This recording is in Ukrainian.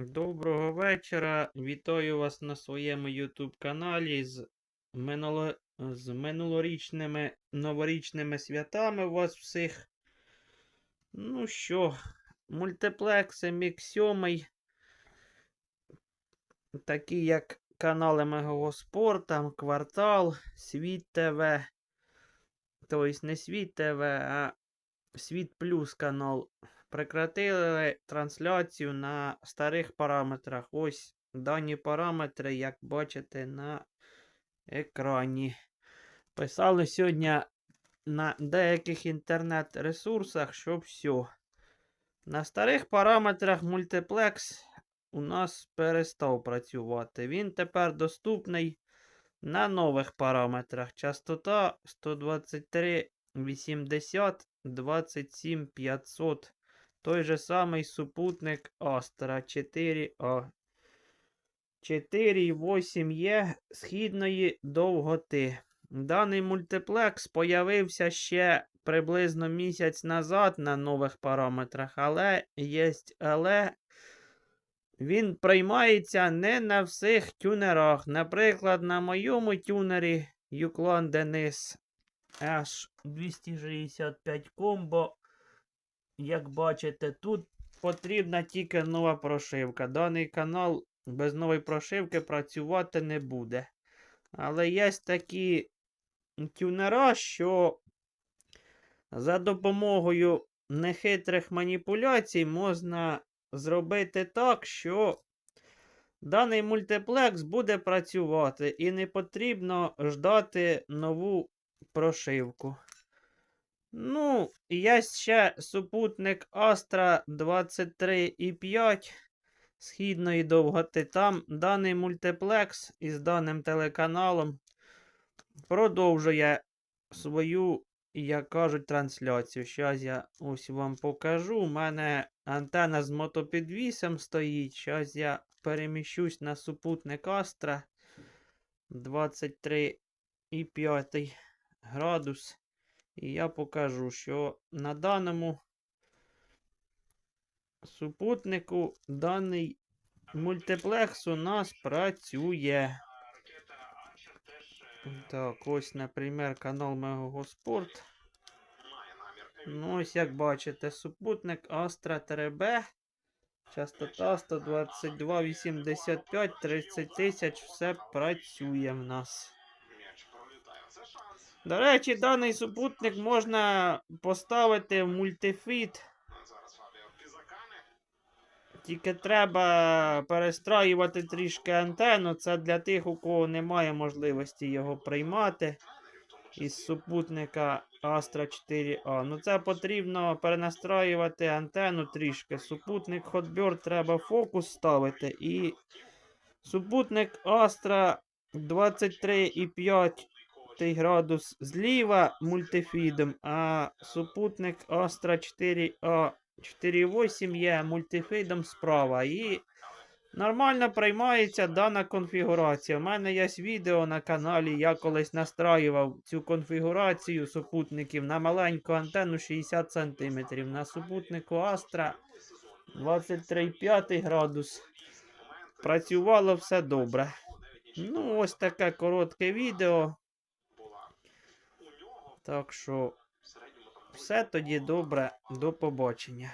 Доброго вечора. Вітаю вас на своєму YouTube каналі з, минуло... з минулорічними новорічними святами у вас всіх. Ну що, мультиплекси Мік 7, такі як канали Мегового Спорта, Квартал, Світ ТВ. Тобто не Світ ТВ, а Світ Плюс канал прекратили трансляцію на старих параметрах. Ось дані параметри, як бачите на екрані. Писали сьогодні на деяких інтернет-ресурсах, що все. На старих параметрах мультиплекс у нас перестав працювати. Він тепер доступний на нових параметрах. Частота 123 80 27 500 той же самий супутник Astra 4А. 4,8 є східної довготи. Даний мультиплекс появився ще приблизно місяць назад на нових параметрах, але є але він приймається не на всіх тюнерах. Наприклад, на моєму тюнері Юклан Денис H265 Combo як бачите, тут потрібна тільки нова прошивка. Даний канал без нової прошивки працювати не буде. Але є такі тюнера, що за допомогою нехитрих маніпуляцій можна зробити так, що даний мультиплекс буде працювати і не потрібно ждати нову прошивку. Ну, є ще супутник Astra 23,5 східної довготи. Там даний мультиплекс із даним телеканалом продовжує свою, як кажуть, трансляцію. Зараз я ось вам покажу. У мене антенна з мотопідвісом стоїть. Зараз я переміщусь на супутник Astra 23,5 градус. І я покажу, що на даному супутнику даний мультиплекс у нас працює. Так, ось, наприклад, канал Мегого Спорт. Ну, ось, як бачите, супутник Astra 3B. Частота 122, 85, 30 тисяч. Все працює в нас. До речі, даний супутник можна поставити в мультифіт. Тільки треба перестраювати трішки антенну. Це для тих, у кого немає можливості його приймати із супутника Astra 4A. Ну це потрібно перенастраювати антенну трішки. Супутник Hotbird треба фокус ставити. І супутник Astra 23,5 градус зліва мультифідом, а супутник 4A 4.8 є мультифідом справа. І нормально приймається дана конфігурація. У мене є відео на каналі. Я колись настраював цю конфігурацію супутників на маленьку антенну 60 см. На супутнику Astra 23,5 градус. Працювало все добре. Ну, ось таке коротке відео. Так що, все тоді добре, до побачення.